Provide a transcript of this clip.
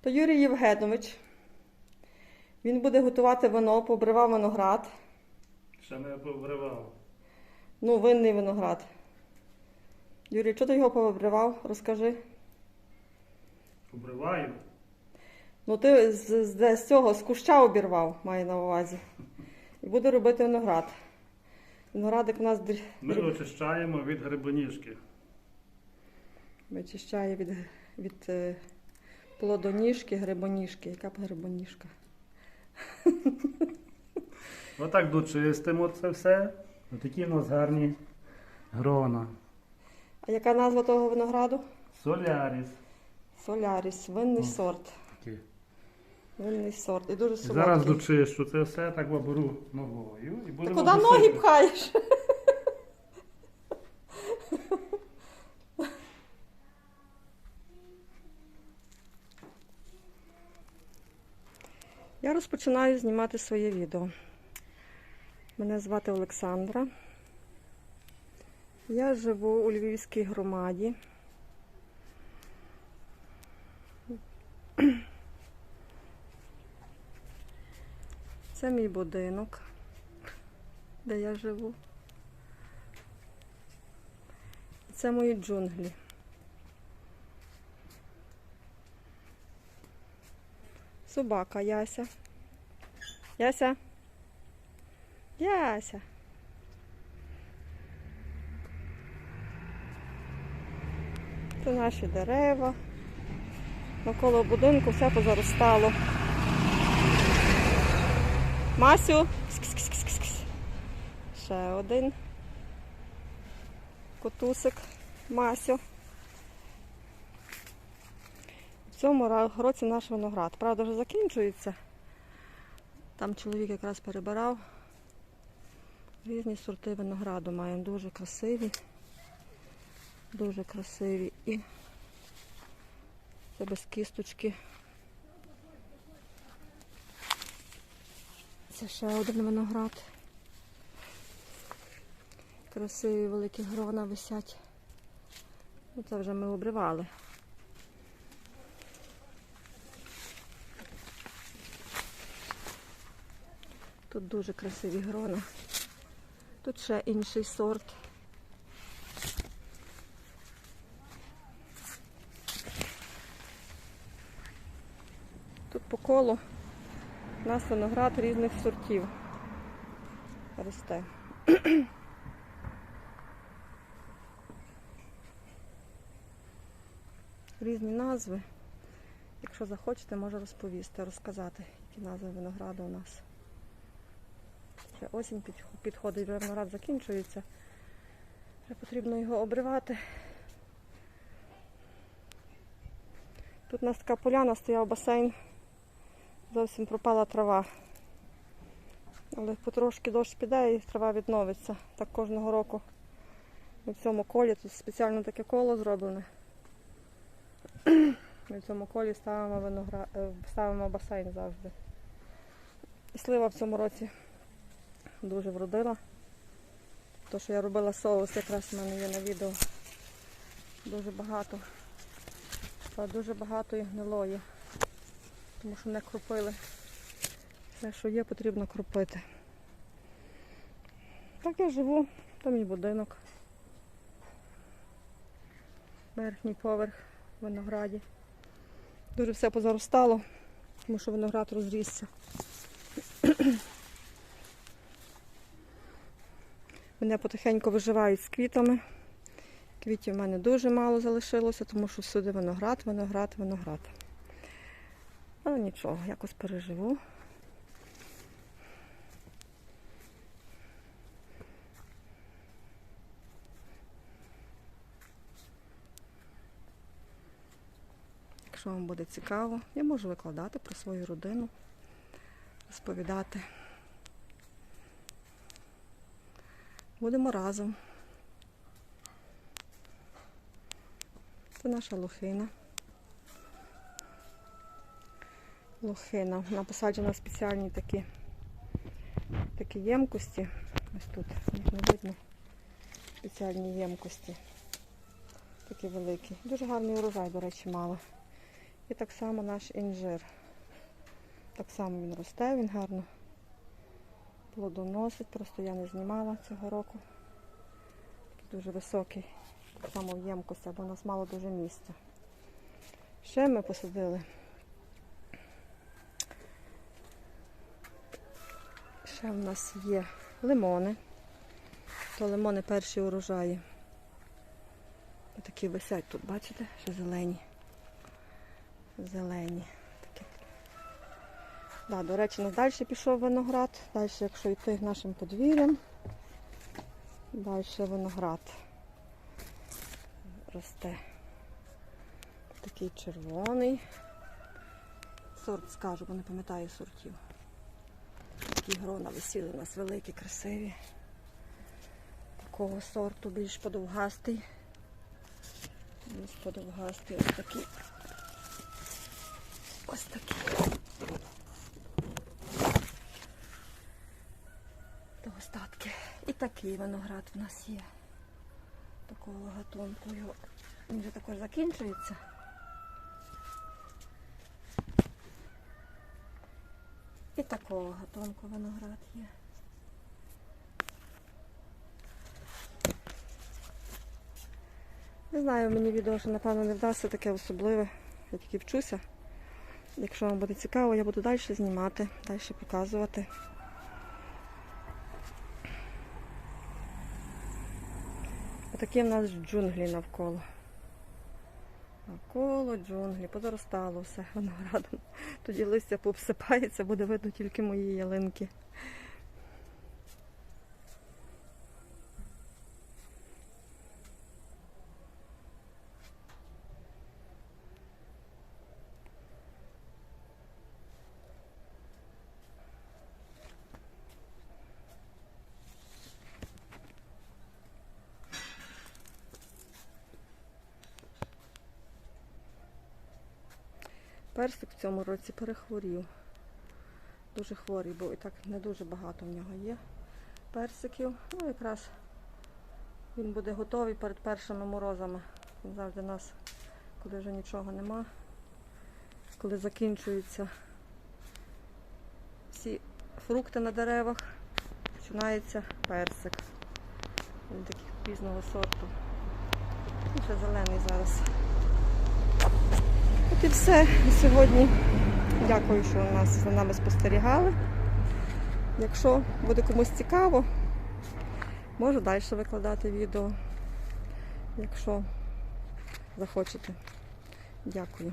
То Юрій Євгенович. Він буде готувати вино, побривав виноград. Ще не повривав. Ну, винний виноград. Юрій, чого ти його побривав? Розкажи. Обриваю. Ну, ти з, з, з цього, з куща обірвав, має на увазі. І буде робити виноград. Виноградик у нас Ми очищаємо від грибоніжки. вичищає від, від е, плодоніжки, грибоніжки. Яка б грибоніжка? Отак дочистимо це все. Отакі в нас гарні грона. А яка назва того винограду? Соляріс. Соляріс, винний Ну. сорт. Такі. Винний сорт. І дуже солодкий. Зараз дочищу це все, так беру ногою. І Ти будемо куди ноги пхаєш? Я розпочинаю знімати своє відео. Мене звати Олександра. Я живу у Львівській громаді. Це мій будинок, де я живу. Це мої джунглі. Собака Яся. Яся. Яся. Це наші дерева. Навколо будинку все позаростало. Масю. Ще один. Котусик. Масю. В цьому році наш виноград. Правда, вже закінчується. Там чоловік якраз перебирав. Різні сорти винограду маємо. Дуже красиві. Дуже красиві. І це без кісточки. Це ще один виноград. Красиві великі грона висять. Ну, це вже ми обривали. Тут дуже красиві грона. Тут ще інший сорт. Тут по колу у нас виноград різних сортів росте. Різні назви. Якщо захочете, можу розповісти, розказати, які назви винограду у нас. Вже осінь підходить, виноград закінчується. Вже потрібно його обривати. Тут у нас така поляна, стояв басейн, зовсім пропала трава. Але потрошки дощ піде і трава відновиться. Так кожного року. В цьому колі, тут спеціально таке коло зроблене. Ми в цьому колі ставимо, виногра... е, ставимо басейн завжди. І слива в цьому році дуже вродила. То, що я робила соус, якраз в мене є на відео. Дуже багато. Дуже багато і гнилої. Тому що не кропили. Все, що є, потрібно кропити. Так я живу, там мій будинок. Верхній поверх в винограді. Дуже все позаростало, тому що виноград розрісся. Мене потихеньку виживають з квітами. Квітів в мене дуже мало залишилося, тому що всюди виноград, виноград, виноград. Але нічого, якось переживу. Якщо вам буде цікаво, я можу викладати про свою родину, розповідати. Будемо разом. Це наша лохина. Лохина. Вона посаджена в спеціальні такі, такі ємкості. Ось тут, їх не видно. Спеціальні ємкості. Такі великі. Дуже гарний урожай, до речі, мали. І так само наш інжир. Так само він росте, він гарно плодоносить, просто я не знімала цього року. Дуже високий, так само в ємкості, бо у нас мало дуже місця. Ще ми посадили. Ще в нас є лимони. То лимони перші урожаї. Такі висять тут, бачите, що зелені. Зелені. Да, до речі, далі пішов виноград. Далі, якщо йти нашим подвір'ям, далі виноград росте. Такий червоний. Сорт скажу, бо не пам'ятаю сортів. Такі грона висіли у нас великі, красиві. Такого сорту більш подовгастий. Більш подовгастий ось такий. Ось такий. До остатки. І такий виноград в нас є. Такого гатунку. Він вже також закінчується. І такого гатунку виноград є. Не знаю, мені відео, що напевно не вдасться таке особливе. Я тільки вчуся. Якщо вам буде цікаво, я буду далі знімати, далі показувати. Отакі в нас джунглі навколо. Навколо джунглі, позаростало все виноградом. Тоді листя пообсипається, буде видно тільки мої ялинки. Персик в цьому році перехворів. Дуже хворий, бо і так не дуже багато в нього є персиків. Ну, якраз він буде готовий перед першими морозами. Він завжди нас, коли вже нічого нема, коли закінчуються всі фрукти на деревах, починається персик. Він такий пізного сорту. Ну, ще зелений зараз. І все сьогодні. Дякую, що нас за нами спостерігали. Якщо буде комусь цікаво, можу далі викладати відео, якщо захочете. Дякую.